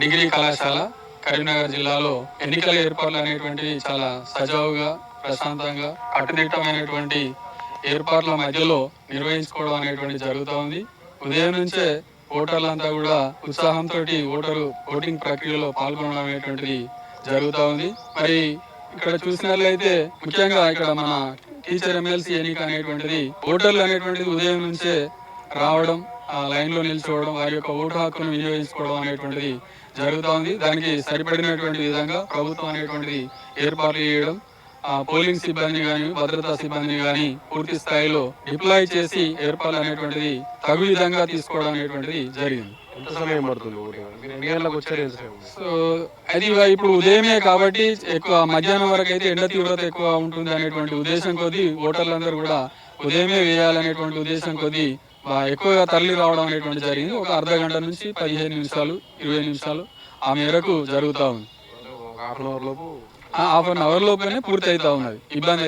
Degree కళాశాల కరీంనగర్ జిల్లాలో ఎన్నికల ఏర్పాట్లు అనేటువంటివి చాలా సజావుగా ప్రశాంతంగా కట్టుదిట్టమైనటువంటి ఏర్పాట్ల మధ్యలో నిర్వహించుకోవడం అనేటువంటి జరుగుతూ ఉంది. ఉదయం నుంచే ఓటర్లంతా కూడా ఉత్సాహంతో ఓటరు ఓటింగ్ ప్రక్రియలో పాల్గొనడం అనేటువంటిది జరుగుతూ ఉంది. మరి ఇక్కడ చూసినట్లయితే ముఖ్యంగా ఇక్కడ మన టీచర్ ఎమ్మెల్సీ ఎన్నిక అనేటువంటిది ఓటర్లు అనేటువంటిది ఉదయం నుంచే రావడం ఆ లైన్లో నిల్చోవడం వారి యొక్క ఓటు హక్కును వినియోగించుకోవడం అనేటువంటిది జరుగుతూ ఉంది దానికి సరిపడినటువంటి విధంగా ప్రభుత్వం అనేటువంటిది ఏర్పాట్లు చేయడం ఆ పోలింగ్ సిబ్బంది కానీ భద్రతా సిబ్బంది కానీ పూర్తి స్థాయిలో డిప్లాయ్ చేసి ఏర్పాట్లు అనేటువంటిది తగు విధంగా తీసుకోవడం అనేటువంటిది జరిగింది. సో అది ఇప్పుడు ఉదయమే కాబట్టి ఎక్కువ మధ్యాహ్నం వరకు అయితే ఎండ తీవ్రత ఎక్కువ ఉంటుంది అనేటువంటి ఉద్దేశం కొద్దీ ఓటర్లందరూ కూడా ఉదయమే వేయాలనేటువంటి ఉద్దేశం కొద్దీ ఎక్కువగా తరలి రావడం అనేటువంటి జరిగింది. ఒక అర్ధ గంట నుంచి పదిహేను నిమిషాలు ఇరవై నిమిషాలు ఆ మేరకు జరుగుతూ ఉంది. హాఫ్ అన్ అవర్ లోపు హాఫ్ అన్ అవర్ లోపలనే పూర్తి అవుతా ఉన్నది. ఇబ్బంది